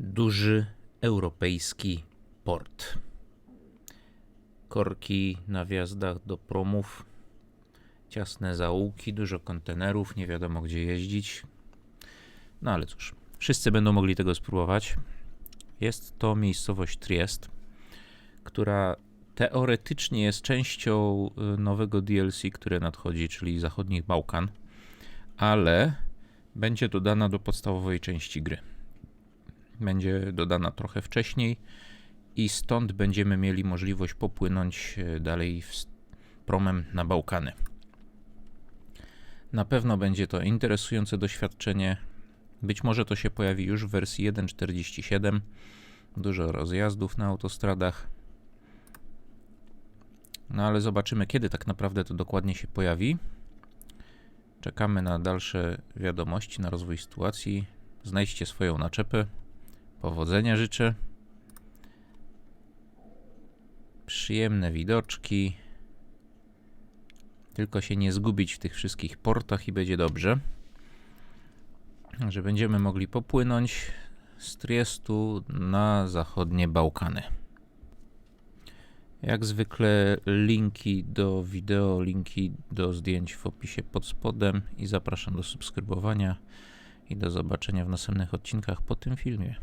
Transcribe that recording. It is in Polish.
Duży europejski port. Korki na wjazdach do promów, ciasne zaułki, dużo kontenerów, nie wiadomo gdzie jeździć. No ale cóż, wszyscy będą mogli tego spróbować. Jest to miejscowość Triest, która teoretycznie jest częścią y, nowego DLC, które nadchodzi, czyli Zachodnich Bałkan, ale będzie dodana do podstawowej części gry. Będzie dodana trochę wcześniej i stąd będziemy mieli możliwość popłynąć e, dalej promem na Bałkany. Na pewno będzie to interesujące doświadczenie. Być może to się pojawi już w wersji 1.47. Dużo rozjazdów na autostradach. No ale zobaczymy, kiedy tak naprawdę to dokładnie się pojawi. Czekamy na dalsze wiadomości, na rozwój sytuacji. Znajdźcie swoją naczepę. Powodzenia życzę. Przyjemne widoczki. Tylko się nie zgubić w tych wszystkich portach i będzie dobrze. Że będziemy mogli popłynąć z Triestu na zachodnie Bałkany. Jak zwykle linki do wideo, linki do zdjęć w opisie pod spodem i zapraszam do subskrybowania i do zobaczenia w następnych odcinkach po tym filmie.